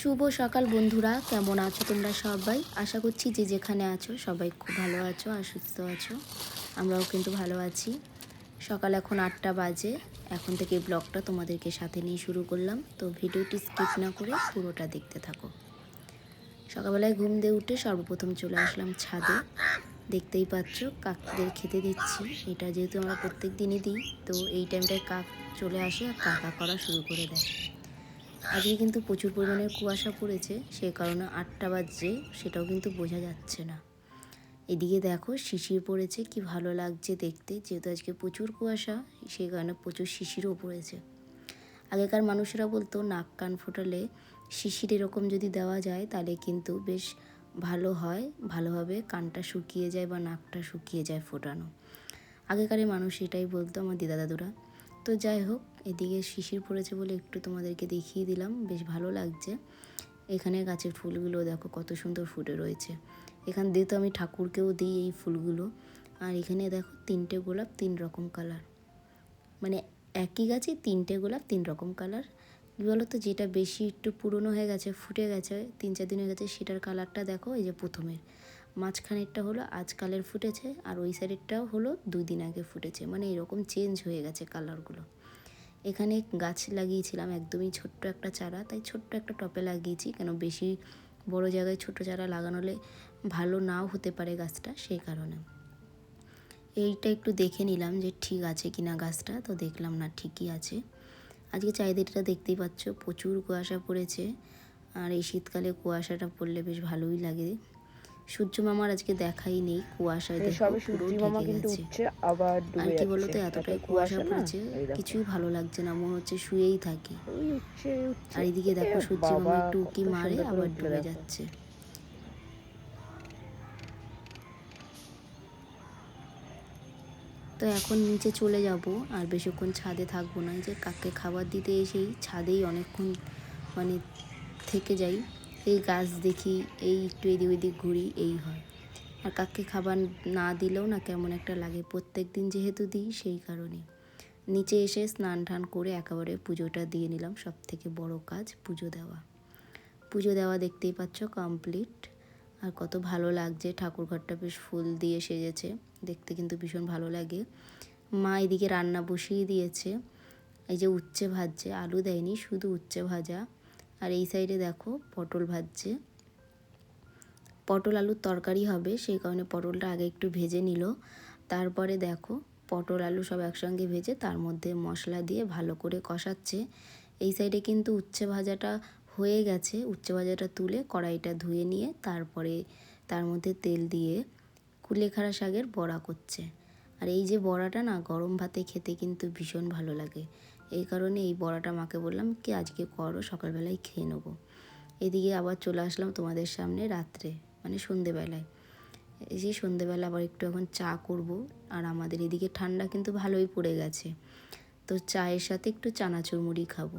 শুভ সকাল বন্ধুরা, কেমন আছো তোমরা সবাই? আশা করছি যে যেখানে আছো সবাই খুব ভালো আছো আর সুস্থ আছো। আমরাও কিন্তু ভালো আছি। সকাল এখন আটটা বাজে, এখন থেকে ব্লগটা তোমাদেরকে সাথে নিয়ে শুরু করলাম। তো ভিডিওটি স্কিপ না করে পুরোটা দেখতে থাকো। সকালবেলায় ঘুম দিয়ে উঠে সর্বপ্রথম চলে আসলাম ছাদে। দেখতেই পাচ্ছ, কাকদের খেতে দিচ্ছি। এটা যেহেতু আমরা প্রত্যেক দিনই দিই, তো এই টাইমটায় কাক চলে আসে আর কাকা করা শুরু করে দেয়। আজকে কিন্তু প্রচুর পরিমাণে কুয়াশা পড়েছে, সে কারণে আটটা বাজছে, সেটাও কিন্তু বোঝা যাচ্ছে না। এদিকে দেখো শিশির পড়েছে, কি ভালো লাগছে দেখতে, যেহেতু আজকে প্রচুর কুয়াশা, সে কারণে প্রচুর শিশিরও পড়েছে। আগেকার মানুষেরা বলতো, নাক কান ফোটালে শিশির এরকম যদি দেওয়া যায়, তাহলে কিন্তু বেশ ভালো হয়, ভালোভাবে কানটা শুকিয়ে যায় বা নাকটা শুকিয়ে যায় ফোটানো। আগেকারের মানুষ এটাই বলতো, আমার দিদা দাদুরা তো যাই হোক, এদিকে শিশির পড়েছে বলে একটু তোমাদেরকে দেখিয়ে দিলাম। বেশ ভালো লাগছে। এখানে গাছের ফুলগুলো দেখো কত সুন্দর ফুটে রয়েছে। এখান দিয়ে তো আমি ঠাকুরকেও দিই এই ফুলগুলো। আর এখানে দেখো তিনটে গোলাপ, তিন রকম কালার। মানে একই গাছে তিনটে গোলাপ, তিন রকম কালার। কী বলো তো যেটা বেশি একটু পুরনো হয়ে গেছে, ফুটে গেছে, তিন চার দিন হয়ে গেছে, সেটার কালারটা দেখো এই যে প্রথমের। মাঝখানেরটা হলো আজকালের ফুটেছে আর ওই সাইডেরটাও হলো দুই দিন আগে ফুটেছে। মানে এরকম চেঞ্জ হয়ে গেছে কালারগুলো এখানে গাছ লাগিয়েছিলাম একদমই ছোট্ট একটা চারা, তাই ছোট্ট একটা টপে লাগিয়েছি। কেন বেশি বড় জায়গায় ছোট চারা লাগানোলে ভালো নাও হতে পারে গাছটা সেই কারণে। এইটা একটু দেখে নিলাম যে ঠিক আছে কিনা গাছটা, তো দেখলাম না ঠিকই আছে। আজকে চারিদিকটা দেখতেই পাচ্ছ, প্রচুর কুয়াশা পড়েছে। আর এই শীতকালে কুয়াশাটা পড়লে বেশ ভালোই লাগে। সূর্য মামার আজকে দেখাই নেই কুয়াশায় দেখো পুরো ঢেকে গেছে। উঠছে আবার আর কি বলতো এতটাই এত কুয়াশা পড়েছে কিছুই ভালো লাগছে না মনে হচ্ছে শুয়েই থাকি। আর এদিকে দেখো সূর্য মামা একটু উকি মারে আবার ডুবে যাচ্ছে। তো এখন নিচে চলে যাব আর বেশিক্ষণ ছাদে থাকব না যে কাককে খাবার দিতে এসেই ছাদেই অনেকক্ষণ মানে থেকে যাই। এই গাছ দেখি, এই একটু এদিক ওদিক ঘুরি, এই হয়। আর কাককে খাবার না দিলেও না কেমন একটা লাগে, প্রত্যেক দিন যেহেতু দিই সেই কারণে নিচে এসে স্নান টান করে একেবারে পুজোটা দিয়ে নিলাম সব থেকে বড় কাজ পুজো দেওয়া। পুজো দেওয়া দেখতেই পাচ্ছ কমপ্লিট আর কত ভালো লাগছে ঠাকুরঘরটা বেশ ফুল দিয়ে সেজেছে, দেখতে কিন্তু ভীষণ ভালো লাগে। মা এদিকে রান্না বসিয়ে দিয়েছে, এই যে উচ্ছে ভাজছে, আলু দেয়নি, শুধু উচ্ছে ভাজা। আর এই সাইডে দেখো পটল ভাজছে। পটল আলুর তরকারি হবে, সেই কারণে পটলটা আগে একটু ভেজে নিল। তারপরে দেখো পটল আলু সব একসঙ্গে ভেজে তার মধ্যে মশলা দিয়ে ভালো করে কষাচ্ছে। এই সাইডে কিন্তু উচ্ছে ভাজাটা হয়ে গেছে। উচ্ছে ভাজাটা তুলে কড়াইটা ধুয়ে নিয়ে তারপরে তার মধ্যে তেল দিয়ে কুলেখাড়া শাকের বড়া করছে। আর এই যে বড়াটা না, গরম ভাতে খেতে কিন্তু ভীষণ ভালো লাগে। এই কারণে এই বড়াটা মাকে বললাম, কি আজকে করো, সকালবেলায় খেয়ে নেব। এদিকে আবার চলে আসলাম তোমাদের সামনে রাত্রে মানে সন্ধেবেলায়। এই যে সন্ধেবেলা আবার একটু এখন চা করব, আর আমাদের এদিকে ঠান্ডা কিন্তু ভালোই পড়ে গেছে। তো চায়ের সাথে একটু চানাচুর মুড়ি খাব।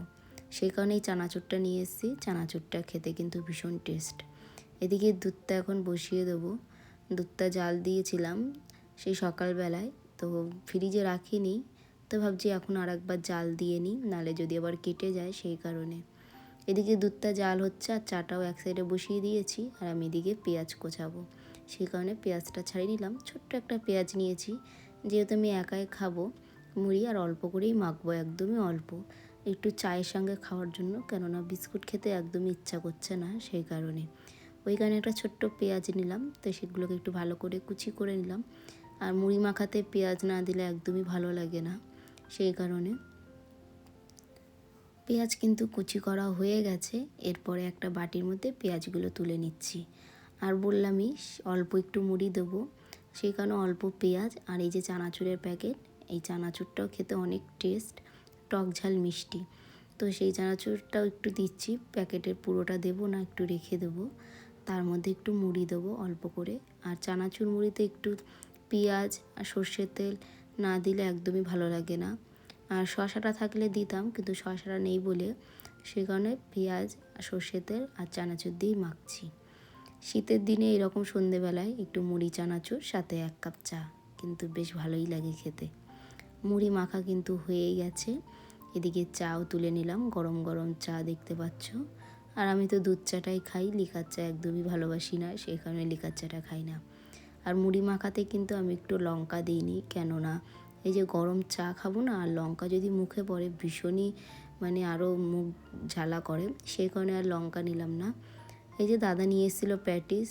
সেই কারণে এই চানাচুরটা নিয়ে এসেছি, চানাচুরটা খেতে কিন্তু ভীষণ টেস্ট। এদিকে দুধটা এখন বসিয়ে দেবো। দুধটা জাল দিয়েছিলাম সেই সকালবেলায়, তো ফ্রিজে রাখিনি। তো ভাবছি এখন আর একবার জাল দিয়ে নিই, নালে যদি আবার কেটে যায় সেই কারণে। এদিকে দুধটা জাল হচ্ছে আর চাটাও এক সাইডে বসিয়ে দিয়েছি আর আমি এদিকে পেঁয়াজ কোচাবো। সেই কারণে পেঁয়াজটা ছাড়িয়ে নিলাম। ছোট্ট একটা পেঁয়াজ নিয়েছি, যেহেতু আমি একাই খাব, মুড়ি আর অল্প করেই মাখবো, একদমই অল্প। একটু চায়ের সঙ্গে খাওয়ার জন্য, কেননা বিস্কুট খেতে একদমই ইচ্ছা করছে না সেই কারণে। ওইখানে একটা ছোট্ট পেঁয়াজ নিলাম, তো সেগুলোকে একটু ভালো করে কুচি করে নিলাম। আর মুড়ি মাখাতে পেঁয়াজ না দিলে একদমই ভালো লাগে না। সেই কারণে। পেঁয়াজ কিন্তু কুচি করা হয়ে গেছে, এরপরে একটা বাটির মধ্যে পেঁয়াজগুলো তুলে নিচ্ছি। আর বললামই, অল্প একটু মুড়ি দেবো। সেই কারণে অল্প পেঁয়াজ আর এই যে চানাচুরের প্যাকেট, এই চানাচুরটাও খেতে অনেক টেস্ট, টক ঝাল মিষ্টি। তো সেই চানাচুরটাও একটু দিচ্ছি, প্যাকেটের পুরোটা দেবো না একটু রেখে দেবো। তার মধ্যে একটু মুড়ি দেবো অল্প করে। আর চানাচুর মুড়িতে একটু পেঁয়াজ আর সর্ষের তেল না দিলে একদমই ভালো লাগে না। আর শশাটা থাকলে দিতাম, কিন্তু শশাটা নেই বলে সে কারণে পেঁয়াজ আর সর্ষের তেল আর চানাচুর দিয়েই মাখছি। শীতের দিনে এরকম সন্ধেবেলায় একটু মুড়ি, চানাচুর, সাথে এক কাপ চা কিন্তু বেশ ভালোই লাগে খেতে। মুড়ি মাখা কিন্তু হয়েই গেছে। এদিকে চাও তুলে নিলাম, গরম গরম চা দেখতে পাচ্ছ। আর আমি তো দুধ চাটাই খাই, লিকার চা একদমই ভালোবাসি না সেই কারণে লিকার চাটা খাই না। আর মুড়ি মাখাতে কিন্তু আমি একটু লঙ্কা দিইনি। কেননা এই যে গরম চা খাব না, আর লঙ্কা যদি মুখে পড়ে ভীষণই মানে আরও মুখ ঝালা করে, সেই কারণে আর লঙ্কা নিলাম না। এই যে দাদা নিয়ে এসেছিল প্যাটিস,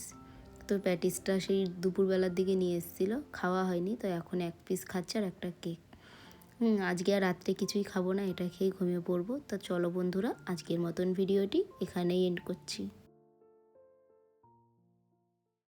তো প্যাটিসটা সেই দুপুরবেলার দিকে নিয়ে এসেছিল, খাওয়া হয়নি, তো এখন এক পিস খাচ্ছে আর একটা কেক হুম, আজকে আর রাত্রে কিছুই খাব না, এটা খেয়ে ঘুমিয়ে পড়ব। তা চলো বন্ধুরা, আজকের মতন ভিডিওটি এখানেই এন্ড করছি।